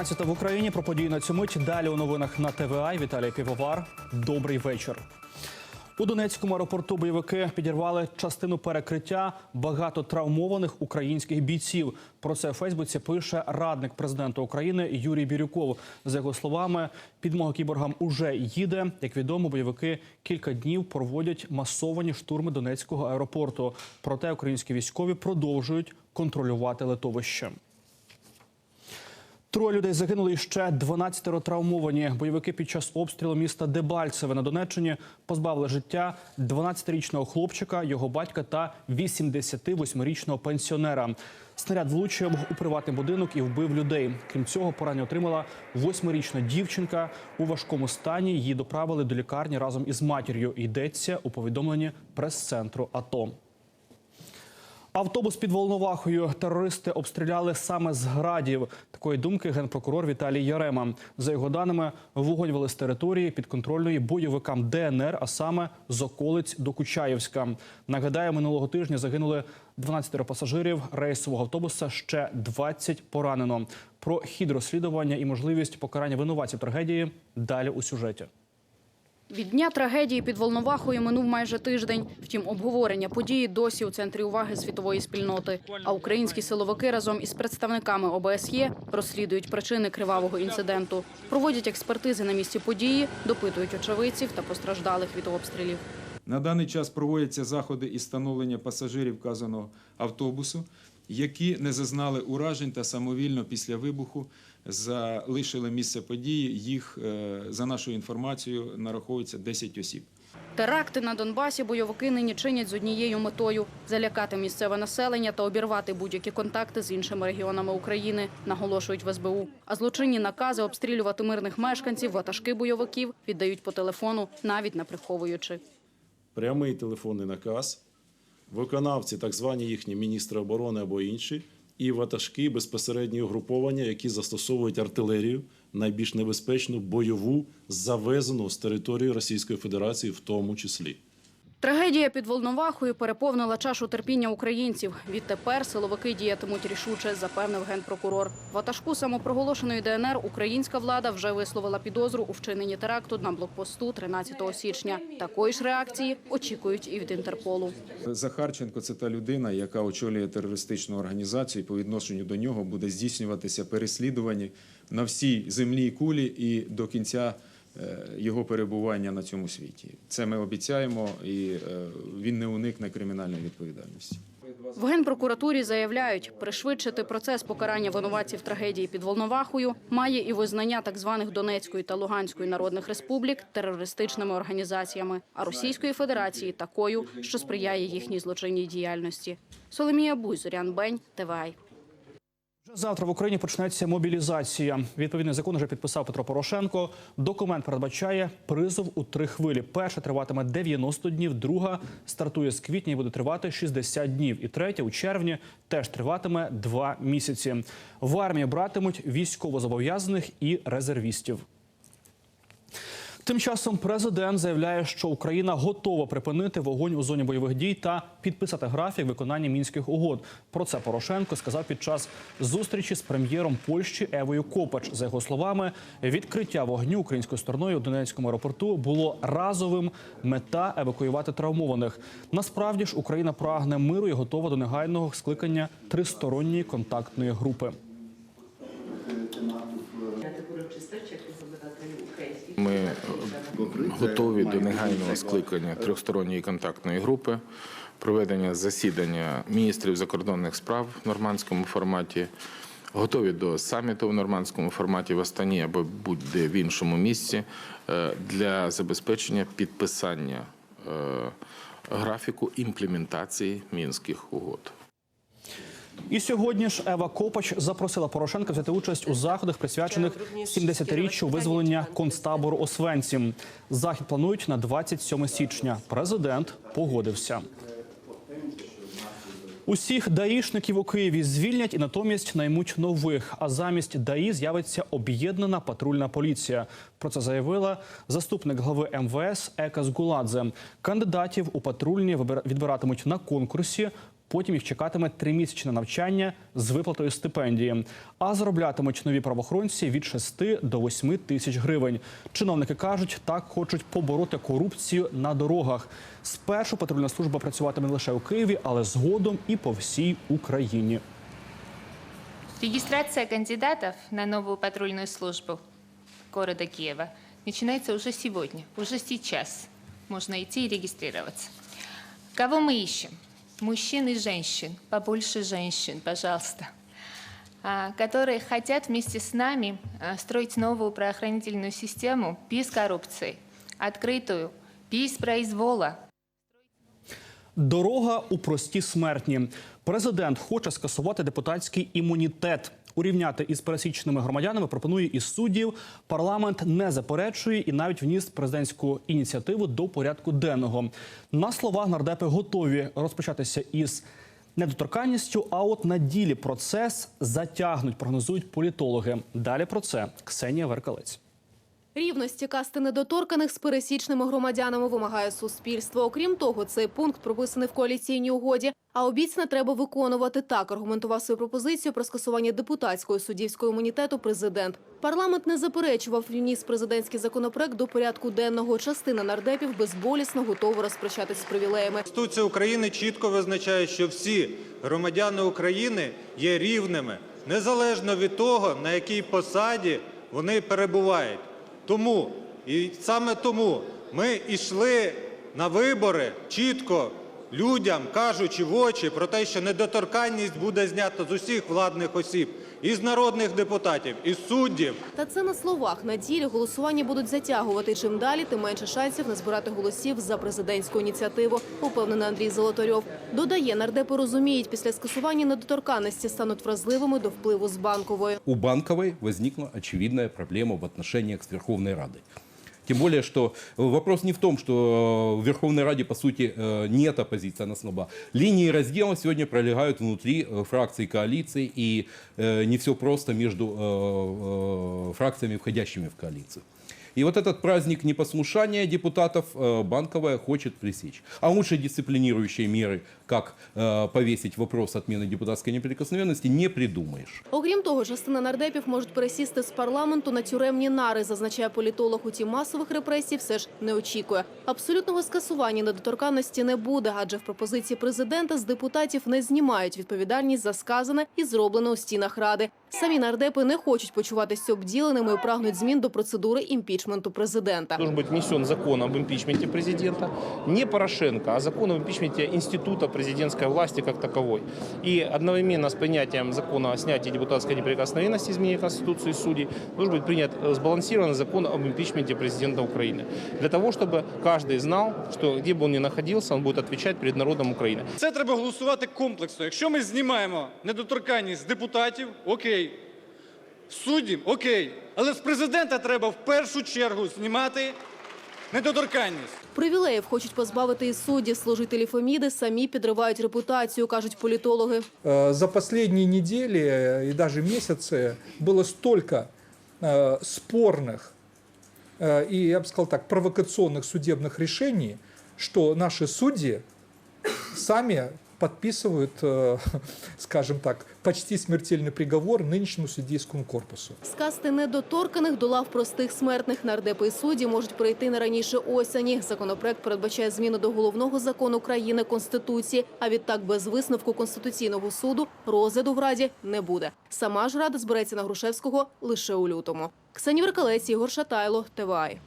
12 в Україні про події на цю мить. Далі у новинах на ТВА. Віталій Півовар. Добрий вечір. У Донецькому аеропорту бойовики підірвали частину перекриття багато травмованих українських бійців. Про це у Фейсбуці пише радник президента України Юрій Бірюков. За його словами, підмога кіборгам уже їде. Як відомо, бойовики кілька днів проводять масовані штурми Донецького аеропорту. Проте українські військові продовжують контролювати литовище. Троє людей загинули і ще 12 травмовані. Бойовики під час обстрілу міста Дебальцеве на Донеччині позбавили життя 12-річного хлопчика, його батька та 88-річного пенсіонера. Снаряд влучив у приватний будинок і вбив людей. Крім цього, поранення отримала восьмирічна дівчинка у важкому стані. Її доправили до лікарні разом із матір'ю. Йдеться у повідомленні прес-центру АТО. Автобус під Волновахою терористи обстріляли саме з градів. Такої думки генпрокурор Віталій Ярема. За його даними, вогонь вели з території підконтрольної бойовикам ДНР, а саме з околиць до Кучаєвська. Нагадаю, минулого тижня загинули 12 пасажирів рейсового автобуса. Ще 20 поранено. Про хід розслідування і можливість покарання винуватців трагедії далі у сюжеті. Від дня трагедії під Волновахою минув майже тиждень. Втім, обговорення події досі у центрі уваги світової спільноти. А українські силовики разом із представниками ОБСЄ розслідують причини кривавого інциденту, проводять експертизи на місці події, допитують очевидців та постраждалих від обстрілів. На даний час проводяться заходи із встановлення пасажирів вказаного автобусу, які не зазнали уражень та самовільно після вибуху залишили місце події. Їх, е, за нашою інформацією, нараховується 10 осіб. Теракти на Донбасі бойовики нині чинять з однією метою – залякати місцеве населення та обірвати будь-які контакти з іншими регіонами України, наголошують в СБУ. А злочинні накази обстрілювати мирних мешканців, ватажки бойовиків віддають по телефону, навіть не приховуючи. прямий телефонний наказ, виконавці, так звані їхні міністри оборони або інші, і ватажки безпосередньо угруповання, які застосовують артилерію, найбільш небезпечну бойову, завезену з території Російської Федерації, в тому числі. Трагедія під Волновахою переповнила чашу терпіння українців. Відтепер силовики діятимуть рішуче, запевнив генпрокурор. Ватажку самопроголошеної ДНР українська влада вже висловила підозру у вчиненні теракту на блокпосту 13 січня. Такої ж реакції очікують і від Інтерполу. Захарченко це та людина, яка очолює терористичну організацію. і По відношенню до нього буде здійснюватися переслідування на всій землі і кулі і до кінця його перебування на цьому світі. Це ми обіцяємо, і е, він не уникне кримінальної відповідальності. В генпрокуратурі заявляють, пришвидшити процес покарання винуватців трагедії під Волновахою має і визнання так званих Донецької та Луганської народних республік терористичними організаціями, а Російської Федерації такою, що сприяє їхній злочинній діяльності. Соломія Буй, Зорян Бень, ТВАЙ. Завтра в Україні почнеться мобілізація. Відповідний закон вже підписав Петро Порошенко. Документ передбачає призов у три хвилі. Перша триватиме 90 днів, друга стартує з квітня і буде тривати 60 днів. І третя у червні теж триватиме два місяці. В армії братимуть військовозобов'язаних і резервістів. Тим часом президент заявляє, що Україна готова припинити вогонь у зоні бойових дій та підписати графік виконання мінських угод. Про це Порошенко сказав під час зустрічі з прем'єром Польщі Евою Копач. За його словами, відкриття вогню українською стороною у Донецькому аеропорту було разовим. Мета евакуювати травмованих. Насправді ж Україна прагне миру і готова до негайного скликання тристоронньої контактної групи. Ми готові до негайного скликання трьохсторонньої контактної групи, проведення засідання міністрів закордонних справ в нормандському форматі. Готові до саміту в нормандському форматі в Астані або будь-де в іншому місці е, для забезпечення підписання е, графіку імплементації мінських угод. І сьогодні ж Ева Копач запросила Порошенка взяти участь у заходах, присвячених 70-річчю визволення концтабору Освенцім. Захід планують на 27 січня. Президент погодився. Усіх даїшників у Києві звільнять і натомість наймуть нових. А замість ДАІ з'явиться об'єднана патрульна поліція. Про це заявила заступник глави МВС Ека Згуладзе. Кандидатів у патрульні відбиратимуть на конкурсі. Потім їх чекатиме тримісячне навчання з виплатою стипендії. А зароблятимуть нові правоохоронці від 6 до 8 тисяч гривень. Чиновники кажуть, так хочуть побороти корупцію на дорогах. Спершу патрульна служба працюватиме не лише у Києві, але згодом і по всій Україні. Регистрация кандидатов на новую патрульную службу города Киева начинается уже сегодня, уже сейчас. Можно идти и регистрироваться. Кого мы ищем? Мужчин и женщин, побольше женщин, пожалуйста, которые хотят вместе с нами строить новую правоохранительную систему без коррупции, открытую, без произвола, Дорога у прості смертні. Президент хоче скасувати депутатський імунітет. Урівняти із пересічними громадянами пропонує із суддів. Парламент не заперечує і навіть вніс президентську ініціативу до порядку денного. На словах нардепи готові розпочатися із недоторканністю. А от на ділі процес затягнуть, прогнозують політологи. Далі про це Ксенія Веркалець. Рівності касти недоторканих з пересічними громадянами вимагає суспільство. Окрім того, цей пункт прописаний в коаліційній угоді. А обіцяне треба виконувати. Так аргументував свою пропозицію про скасування депутатського суддівського імунітету президент. Парламент не заперечував вніс президентський законопроект до порядку денного. Частина нардепів безболісно готова розпрощатись з привілеями. Конституція України чітко визначає, що всі громадяни України є рівними, незалежно від того, на якій посаді вони перебувають. Тому і саме тому ми йшли на вибори чітко людям, кажучи в очі про те, що недоторканність буде знята з усіх владних осіб, із народних депутатів, із суддів. Та це на словах. На ділі голосування будуть затягувати. Чим далі, тим менше шансів назбирати голосів за президентську ініціативу, упевнений Андрій Золотарьов. Додає, нардепи розуміють, після скасування недоторканності стануть вразливими до впливу з банкової. у банкової возникла очевидна проблема в отношеннях з Верховної Радой. Тем более, что вопрос не в том, что в Верховной Раде, по сути, э, нет оппозиции, она слаба. Линии раздела сегодня пролегают внутри э, фракций коалиции, и э, не все просто между э, э, фракциями, входящими в коалицию. И вот этот праздник непослушания депутатов э, Банковая хочет пресечь. А лучше дисциплинирующие меры, как э, повесить вопрос отмены депутатской неприкосновенности, не придумаешь. Окрім того, частина нардепів можуть пересісти з парламенту на тюремні нари, зазначає політолог. Утім, масових репресій все ж не очікує. Абсолютного скасування недоторканності не буде, адже в пропозиції президента з депутатів не знімають відповідальність за сказане і зроблене у стінах ради. Самі нардепи не хочуть почуватися обділеними і прагнуть змін до процедури імпічменту президента. должен быть внесен закон об импичменте президента, не Порошенко, а закон об импичменте института президентской власти как таковой. И одновременно с принятием закона о снятии депутатской неприкосновенности изменения Конституции судей должен быть принят э, сбалансированный закон об импичменте президента Украины. Для того, чтобы каждый знал, что где бы он ни находился, он будет отвечать перед народом Украины. Це треба голосувати комплексно. Якщо ми знімаємо недоторканність з депутатів, окей. З Суддів, окей. Але з президента треба в першу чергу знімати недоторканність. Привілеїв хочуть позбавити і судді. Служителі Феміди самі підривають репутацію, кажуть політологи. Э, За последние недели э, и даже месяцы было столько э, спорных э, и, я бы сказал так, провокационных судебных решений, что наши судьи сами подписывают, э, скажем так, почти смертельный приговор нынешнему судейскому корпусу. З касти недоторканих до лав простих смертних нардепи і судді можуть прийти не раніше осені. Законопроект передбачає зміни до головного закону країни Конституції. А відтак без висновку Конституційного суду розгляду в Раді не буде. Сама ж Рада збереться на Грушевського лише у лютому. Ксенія Веркалець, Ігор Шатайло, ТВАЙ.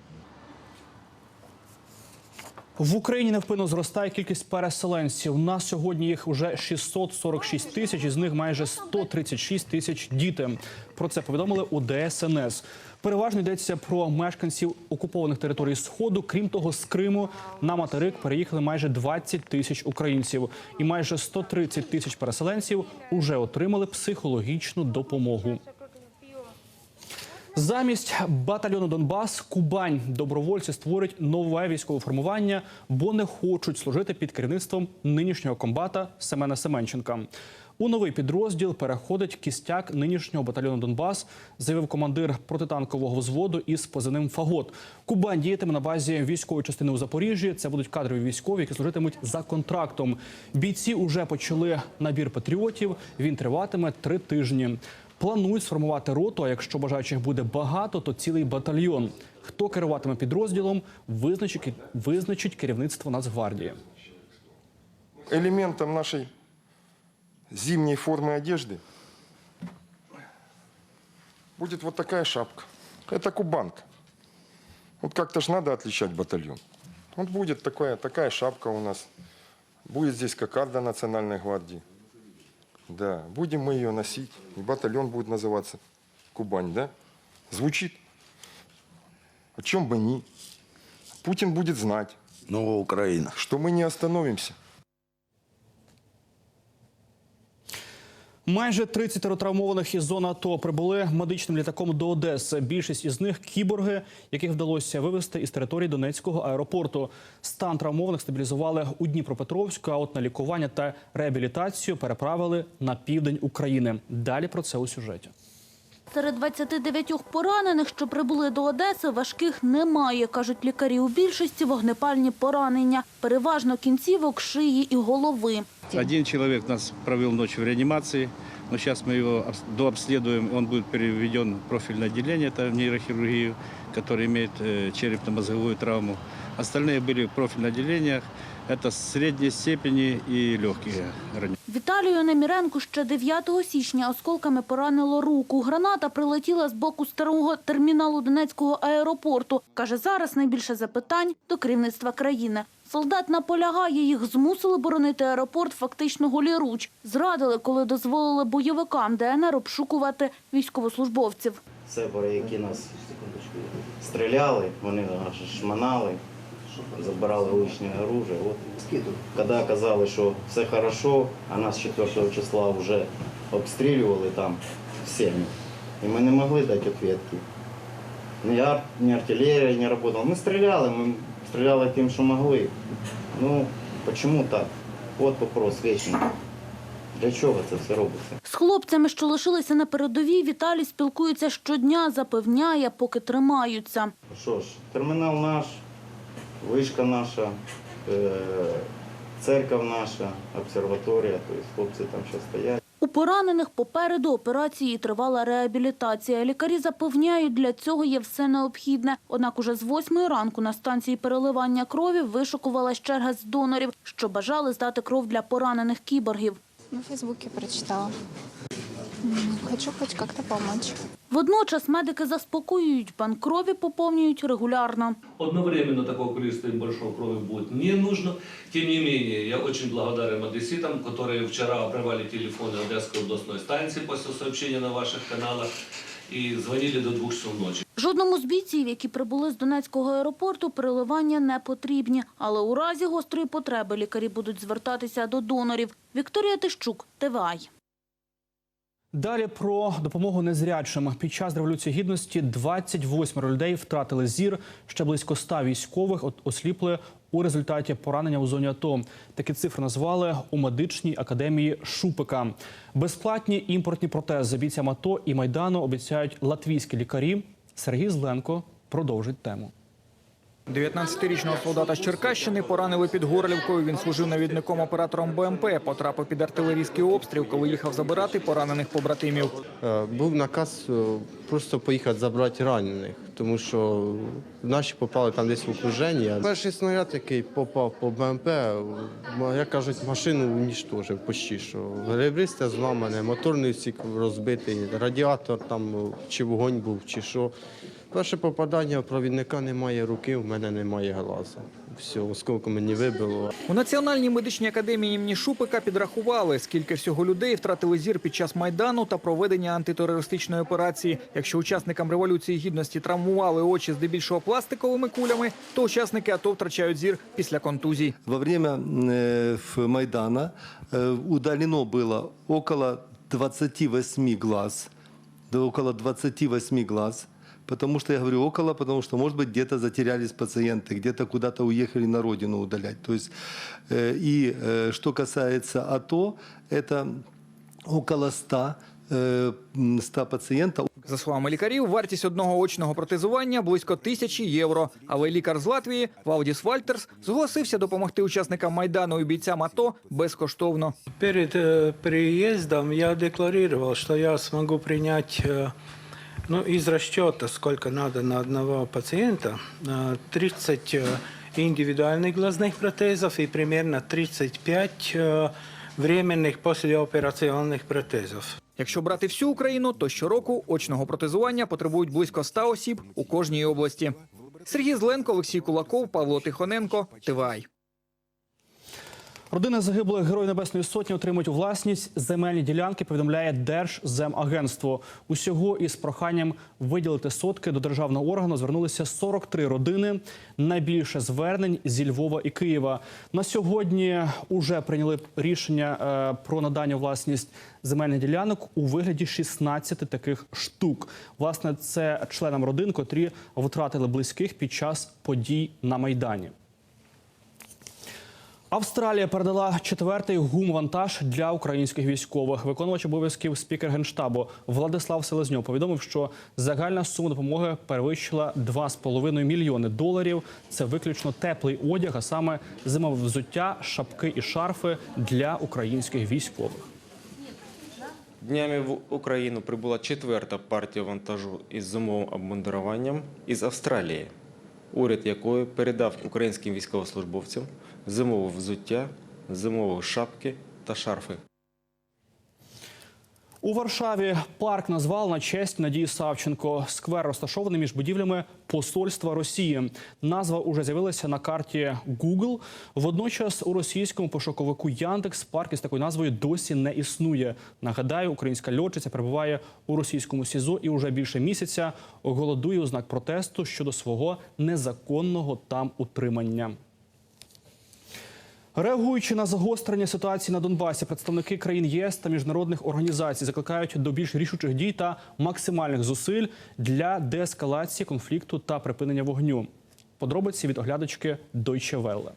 В Україні невпинно зростає кількість переселенців. На сьогодні їх уже 646 тисяч, із них майже 136 тисяч діти. Про це повідомили у ДСНС. Переважно йдеться про мешканців окупованих територій Сходу. Крім того, з Криму на материк переїхали майже 20 тисяч українців, і майже 130 тисяч переселенців уже отримали психологічну допомогу. Замість батальйону Донбас Кубань добровольці створять нове військове формування, бо не хочуть служити під керівництвом нинішнього комбата Семена Семенченка. У новий підрозділ переходить кістяк нинішнього батальйону Донбас, заявив командир протитанкового взводу із позивним Фагот. Кубань діятиме на базі військової частини у Запоріжжі. Це будуть кадрові військові, які служитимуть за контрактом. Бійці уже почали набір патріотів. Він триватиме три тижні. Планують сформувати роту. А якщо бажаючих буде багато, то цілий батальйон. Хто керуватиме підрозділом, визначить, визначить керівництво Нацгвардії. элементом нашей зимней формы одежды будет вот такая шапка. Это кубанка. Вот как-то ж надо отличать батальон. Вот будет такая, такая шапка у нас. Будет здесь кокарда Национальной гвардии. Да, будем мы ее носить. И батальон будет называться Кубань, да? Звучит. О чем бы ни. Путин будет знать, Новая Украина. что мы не остановимся. Майже 30 травмованих із зони АТО прибули медичним літаком до Одеси. Більшість із них кіборги, яких вдалося вивезти із території Донецького аеропорту. Стан травмованих стабілізували у Дніпропетровську, а от на лікування та реабілітацію переправили на південь України. Далі про це у сюжеті. Серед 29 поранених, що прибули до Одеси, важких немає, кажуть лікарі. У більшості вогнепальні поранення, переважно кінцівок, шиї і голови. Один человек нас провел ночь в реанимации, но сейчас мы его обс- дообследуем, он будет переведен в профильное отделение, это в нейрохирургию, который имеет э, черепно-мозговую травму. Остальные были в профильных отделениях, это средней степени и легкие ранения. Віталію Неміренку ще 9 січня осколками поранило руку. Граната прилетіла з боку старого терміналу Донецького аеропорту. Каже, зараз найбільше запитань до керівництва країни. Солдат наполягає, їх змусили боронити аеропорт фактично голіруч. Зрадили, коли дозволили бойовикам ДНР обшукувати військовослужбовців. Сепари, які нас стріляли, вони нас шманали, забирали лишнє оружие. От. Коли казали, що все хорошо, а нас 4 числа вже обстрілювали там всіми. І ми не могли дати відповідки. Ні, ар- ні артилерія не працювала. Ми стріляли, ми стріляли тим, що могли. Ну, чому так? От вопрос вічний. Для чого це все робиться? З хлопцями, що лишилися на передовій, Віталій спілкується щодня, запевняє, поки тримаються. Що ж, термінал наш, вишка наша, е, церква наша, обсерваторія, тобто хлопці там ще стоять. У поранених попереду операції тривала реабілітація. Лікарі запевняють, для цього є все необхідне. Однак уже з восьмої ранку на станції переливання крові вишукувалась черга з донорів, що бажали здати кров для поранених кіборгів. На Фейсбуке прочитала. М, Хочу хоть как-то помочь. Водночас медики заспокоюють, банк крові поповнюють регулярно. Одновременно такого количества и большого крови будет не нужно. Тем не менее, я очень благодарен одесситам, которые вчера обрывали телефоны Одесской областной станции после сообщения на ваших каналах и звонили до двух часов ночи. Жодному з бійців, які прибули з Донецького аеропорту, переливання не потрібні. Але у разі гострої потреби лікарі будуть звертатися до донорів. Вікторія Тищук, ТВАЙ. Далі про допомогу незрячим. Під час революції гідності 28 людей втратили зір. Ще близько 100 військових осліпли у результаті поранення у зоні АТО. Такі цифри назвали у медичній академії Шупика. Безплатні імпортні протези бійцям АТО і майдану обіцяють латвійські лікарі. Сергій Зленко продовжить тему. 19-річного солдата з Черкащини поранили під Горлівкою. Він служив навідником оператором БМП. Потрапив під артилерійський обстріл, коли їхав забирати поранених побратимів. Е, Був наказ е, просто поїхати забрати ранених, тому що наші попали там десь в окруження. Перший снаряд, який попав по БМП, як кажуть, машину уніштожив почти що. Ребристе зламане, моторний усік розбитий, радіатор там е, чи вогонь був, чи що. Перше попадання у провідника немає руки, у мене немає глаза. Все, оскільки мені вибило. У Національній медичній академії імені Шупика підрахували, скільки всього людей втратили зір під час майдану та проведення антитерористичної операції. Якщо учасникам революції гідності травмували очі здебільшого пластиковими кулями, то учасники АТО втрачають зір після контузій. Во время э, ф- Майдана э, удалено было около 28 глаз, да около 28 глаз. Потому что я говорю около, потому что, может быть, где-то затерялись пациенты, где-то куда-то уехали на родину удалять. То есть, э, и э, что касается АТО, это около 100, э, м, 100 пациентов. За словами лікарів, вартість одного очного протезування близько тисячі євро. Але лікар з Латвії Валдіс Вальтерс зголосився допомогти учасникам майдану і бійцям АТО безкоштовно. Перед э, переездом я декларировал, что я смогу принять э, ну, из расчета, сколько надо на одного пациента, э, 30 э, индивидуальных глазных протезов и примерно 35 э, временных послеоперационных протезов. Якщо брати всю Україну, то щороку очного протезування потребують близько 100 осіб у кожній області. Сергій Зленко, Олексій Кулаков, Павло Тихоненко, ТВАЙ. Родини загиблих Героїв Небесної Сотні отримують у власність земельні ділянки, повідомляє Держземагентство. Усього із проханням виділити сотки до державного органу звернулися 43 родини. Найбільше звернень зі Львова і Києва. На сьогодні уже прийняли рішення е, про надання власність земельних ділянок у вигляді 16 таких штук. Власне, це членам родин, котрі втратили близьких під час подій на майдані. Австралія передала четвертий гум-вантаж для українських військових. Виконувач обов'язків спікер генштабу Владислав Селезньов повідомив, що загальна сума допомоги перевищила 2,5 мільйони доларів. Це виключно теплий одяг, а саме зимове взуття, шапки і шарфи для українських військових. Днями в Україну прибула четверта партія вантажу із зимовим обмундируванням із Австралії, уряд якої передав українським військовослужбовцям зимове взуття, зимові шапки та шарфи. У Варшаві парк назвали на честь Надії Савченко. Сквер розташований між будівлями посольства Росії. Назва уже з'явилася на карті Google. Водночас у російському пошуковику Яндекс парк із такою назвою досі не існує. Нагадаю, українська льотчиця перебуває у російському СІЗО і уже більше місяця голодує у знак протесту щодо свого незаконного там утримання. Реагуючи на загострення ситуації на Донбасі, представники країн ЄС та міжнародних організацій закликають до більш рішучих дій та максимальних зусиль для деескалації конфлікту та припинення вогню. Подробиці від оглядачки Deutsche Welle.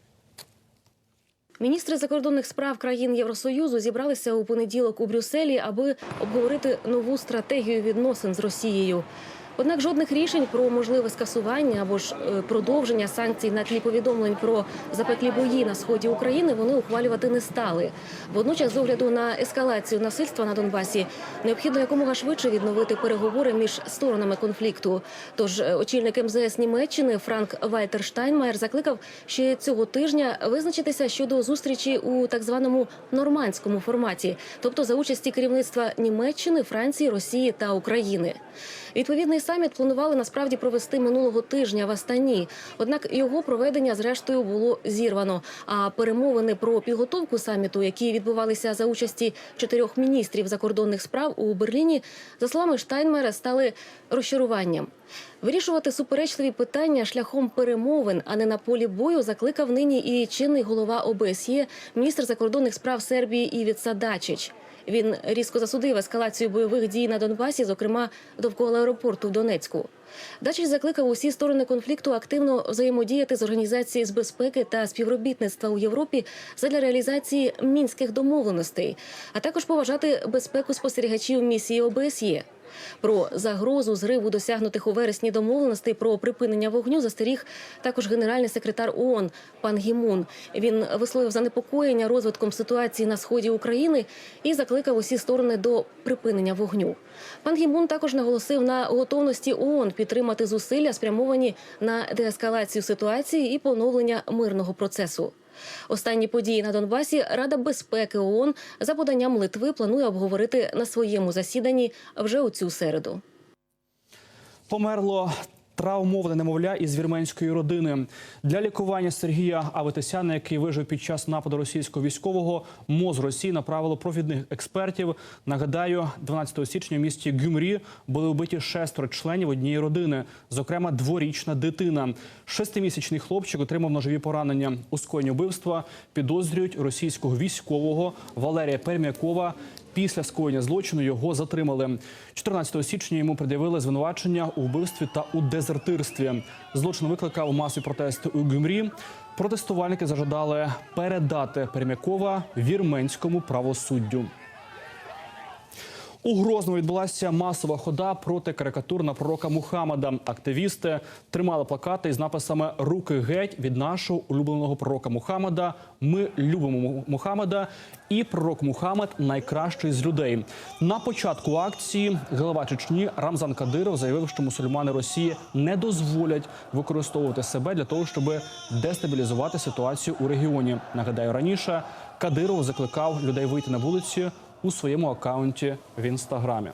Міністри закордонних справ країн Євросоюзу зібралися у понеділок у Брюсселі, аби обговорити нову стратегію відносин з Росією. Однак жодних рішень про можливе скасування або ж е, продовження санкцій на тлі повідомлень про запеклі бої на сході України вони ухвалювати не стали. Водночас, з огляду на ескалацію насильства на Донбасі, необхідно якомога швидше відновити переговори між сторонами конфлікту. Тож е, очільник МЗС Німеччини Франк Вальтер Штайнмаєр закликав ще цього тижня визначитися щодо зустрічі у так званому нормандському форматі, тобто за участі керівництва Німеччини, Франції, Росії та України. Відповідний саміт планували насправді провести минулого тижня в Астані. Однак його проведення зрештою було зірвано. А перемовини про підготовку саміту, які відбувалися за участі чотирьох міністрів закордонних справ у Берліні, за словами Штайнмера, стали розчаруванням. Вирішувати суперечливі питання шляхом перемовин, а не на полі бою, закликав нині і чинний голова ОБСЄ, міністр закордонних справ Сербії Івіца Дачич. Він різко засудив ескалацію бойових дій на Донбасі, зокрема довкола аеропорту в Донецьку. Дачич закликав усі сторони конфлікту активно взаємодіяти з організації з безпеки та співробітництва у Європі задля реалізації мінських домовленостей, а також поважати безпеку спостерігачів місії ОБСЄ. Про загрозу зриву досягнутих у вересні домовленостей про припинення вогню застеріг також генеральний секретар ООН пан Гімун. Він висловив занепокоєння розвитком ситуації на сході України і закликав усі сторони до припинення вогню. Пан Гімун також наголосив на готовності ООН підтримати зусилля, спрямовані на деескалацію ситуації і поновлення мирного процесу. Останні події на Донбасі Рада безпеки ООН за поданням Литви планує обговорити на своєму засіданні вже у цю середу. Померло травмоване немовля із вірменської родини. Для лікування Сергія Аветисяна, який вижив під час нападу російського військового, МОЗ Росії направило провідних експертів. Нагадаю, 12 січня в місті Гюмрі були вбиті шестеро членів однієї родини, зокрема дворічна дитина. Шестимісячний хлопчик отримав ножові поранення. У скоєнні вбивства підозрюють російського військового Валерія Пермякова. Після скоєння злочину його затримали. 14 січня йому пред'явили звинувачення у вбивстві та у дезертирстві. Злочин викликав масові протести у Гюмрі. Протестувальники зажадали передати Пермякова вірменському правосуддю. У Грозному відбулася масова хода проти карикатур на пророка Мухаммада. Активісти тримали плакати із написами Руки геть від нашого улюбленого пророка Мухаммада. Ми любимо Му- Мухаммада. І пророк Мухаммад найкращий з людей. На початку акції голова Чечні Рамзан Кадиров заявив, що мусульмани Росії не дозволять використовувати себе для того, щоб дестабілізувати ситуацію у регіоні. Нагадаю, раніше Кадиров закликав людей вийти на вулиці у своєму акаунті в інстаграмі.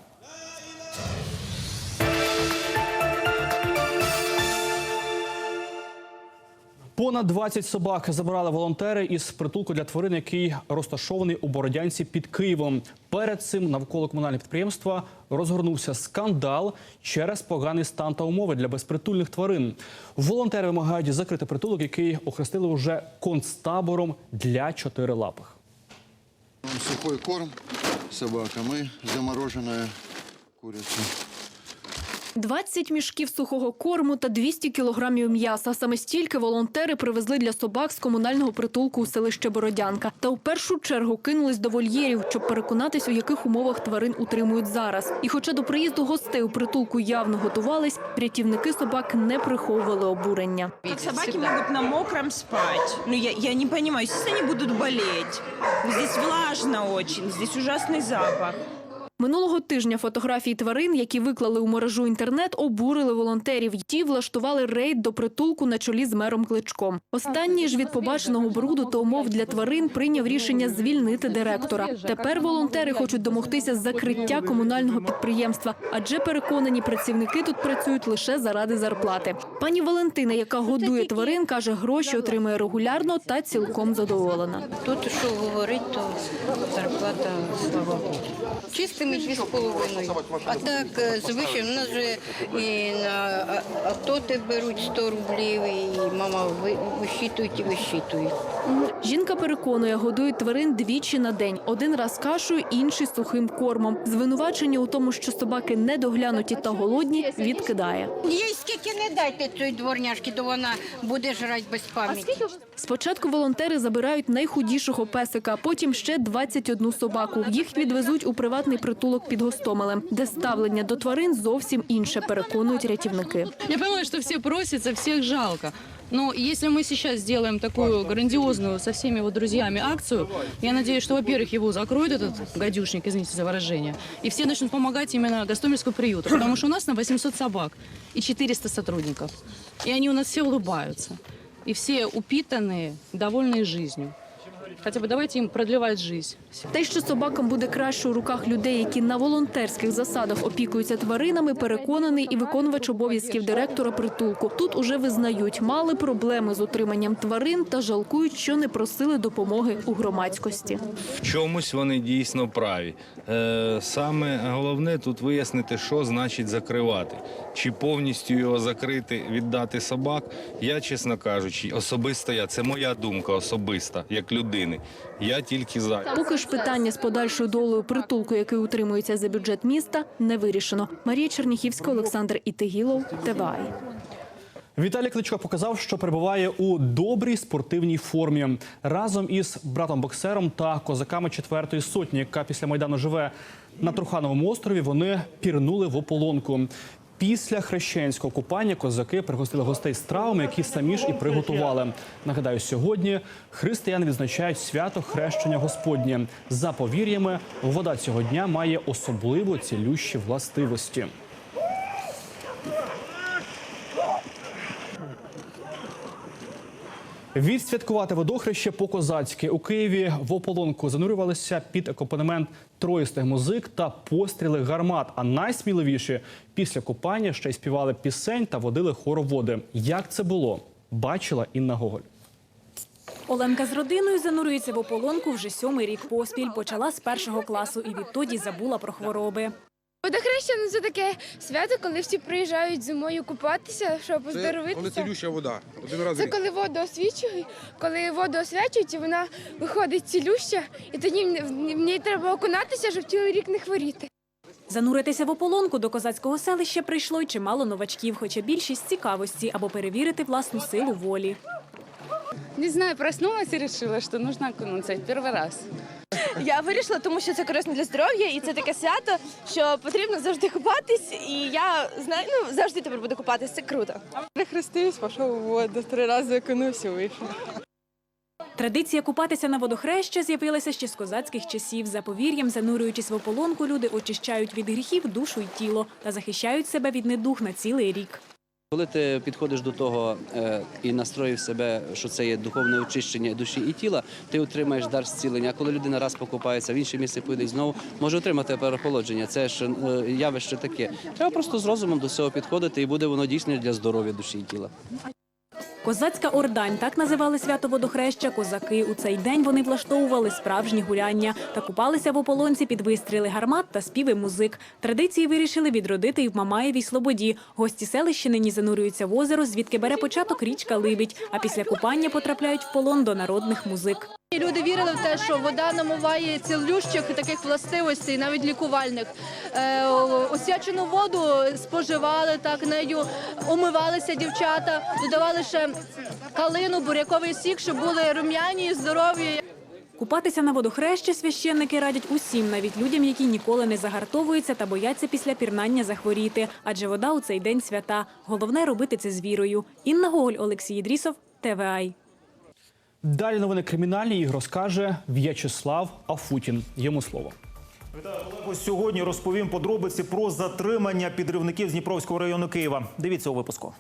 Понад 20 собак забрали волонтери із притулку для тварин, який розташований у Бородянці під Києвом. Перед цим навколо комунального підприємства розгорнувся скандал через поганий стан та умови для безпритульних тварин. Волонтери вимагають закрити притулок, який охрестили уже концтабором для чотирилапих. Сухой корм собакам и замороженная курица. 20 мішків сухого корму та 200 кілограмів м'яса. Саме стільки волонтери привезли для собак з комунального притулку у селище Бородянка. Та у першу чергу кинулись до вольєрів, щоб переконатись, у яких умовах тварин утримують зараз. І хоча до приїзду гостей у притулку явно готувались, рятівники собак не приховували обурення. Как собаки могут на мокром спать? Ну, я, я не понимаю, естественно, они будут болеть. Здесь влажно очень, здесь ужасный запах. Минулого тижня фотографії тварин, які виклали у мережу інтернет, обурили волонтерів. Ті влаштували рейд до притулку на чолі з мером Кличком. Останній ж від побаченого бруду та умов для тварин прийняв рішення звільнити директора. Тепер волонтери хочуть домогтися закриття комунального підприємства, адже переконані працівники тут працюють лише заради зарплати. Пані Валентина, яка годує тварин, каже, гроші отримує регулярно та цілком задоволена. Тут що говорить, то зарплата слава Богу. Чистими дві з половиною. А так е, звичайно, у нас же і на а- беруть 100 рублів, і мама ви- вищитують і вищитують. Жінка переконує, годують тварин двічі на день. Один раз кашею, інший сухим кормом. Звинувачення у тому, що собаки недоглянуті та голодні, відкидає. Їй скільки не дайте цієї дворняшки, то вона буде жрати без пам'яті. Спочатку волонтери забирають найхудішого песика, потім ще 21 собаку. Їх відвезуть у приватний притулок під Гостомелем, де ставлення до тварин зовсім інше, переконують рятівники. Я понимаю, что все просятся, всех жалко. Но если мы сейчас сделаем такую грандиозную со всеми его друзьями акцию, я надеюсь, что, во-первых, его закроют, этот гадюшник, извините за выражение, и все начнут помогать именно Гостомельскому приюту, потому что у нас на 800 собак и 400 сотрудников. И они у нас все улыбаются. И все упитанные, довольные жизнью. Хотя бы давайте им продлевать жизнь. Те, що собакам буде краще у руках людей, які на волонтерських засадах опікуються тваринами, переконаний і виконувач обов'язків директора притулку. Тут уже визнають, мали проблеми з утриманням тварин та жалкують, що не просили допомоги у громадськості. В чомусь вони дійсно праві. Е, саме головне тут вияснити, що значить закривати. Чи повністю його закрити, віддати собак. Я, чесно кажучи, особисто я, це моя думка особиста, як людини. Я тільки за. Поки ж питання з подальшою долею притулку, який утримується за бюджет міста, не вирішено. Марія Черніхівська, Олександр Ітигілов, ТВАЙ. Віталій Кличко показав, що перебуває у добрій спортивній формі разом із братом-боксером та козаками четвертої сотні, яка після майдану живе на Трухановому острові. Вони пірнули в ополонку. Після хрещенського купання козаки пригостили гостей стравами, які самі ж і приготували. Нагадаю, сьогодні християни відзначають свято хрещення Господнє. За повір'ями, вода цього дня має особливо цілющі властивості. Відсвяткувати водохреще по-козацьки у Києві в ополонку занурювалися під акомпанемент троїстих музик та постріли гармат. А найсміливіші після купання ще й співали пісень та водили хороводи. Як це було? Бачила Інна Гоголь. Оленка з родиною занурюється в ополонку вже сьомий рік поспіль. Почала з першого класу і відтоді забула про хвороби. Водохреща ну, це таке свято, коли всі приїжджають зимою купатися, щоб оздоровитися. Коли цілюща вода. Один раз Це рік. коли воду освічують, коли воду освячують, і вона виходить цілюща, і тоді в в ній треба окунатися, щоб цілий рік не хворіти. Зануритися в ополонку до козацького селища прийшло й чимало новачків, хоча більшість цікавості або перевірити власну силу волі. Не знаю, проснулась и решила, что нужно окунуться. Первый раз. Я вирішила, тому що це корисно для здоров'я, і це таке свято, що потрібно завжди купатись. І я знаю, ну завжди тепер буду купатись. Це круто. Прихрестився, пішов у воду, три рази окунувся, вийшов. Традиція купатися на водохреща з'явилася ще з козацьких часів. За повір'ям, занурюючись в ополонку, люди очищають від гріхів душу й тіло та захищають себе від недух на цілий рік. Коли ти підходиш до того е, і настроїв себе, що це є духовне очищення душі і тіла, ти отримаєш дар зцілення. А коли людина раз покупається, в інше місце поїде знову може отримати переохолодження. Це ж е, явище таке. Треба просто з розумом до цього підходити, і буде воно дійсно для здоров'я душі і тіла. Козацька ордань так називали свято водохреща. Козаки у цей день вони влаштовували справжні гуляння та купалися в ополонці під вистріли гармат та співи музик. Традиції вирішили відродити і в Мамаєвій Слободі. Гості селища нині занурюються в озеро, звідки бере початок річка Либідь. А після купання потрапляють в полон до народних музик. Люди вірили в те, що вода намиває цілющих таких властивостей, навіть лікувальних. Е, освячену воду споживали так нею, омивалися дівчата, додавали ще калину, буряковий сік, щоб були рум'яні і здорові. Купатися на водохрещі священники радять усім, навіть людям, які ніколи не загартовуються та бояться після пірнання захворіти. Адже вода у цей день свята. Головне робити це з вірою. Інна Гоголь, Олексій Ідрісов, ТВАЙ. Далі новини кримінальні їх розкаже В'ячеслав Афутін. Йому слово. Ось сьогодні розповім подробиці про затримання підривників з Дніпровського району Києва. Дивіться у випуску.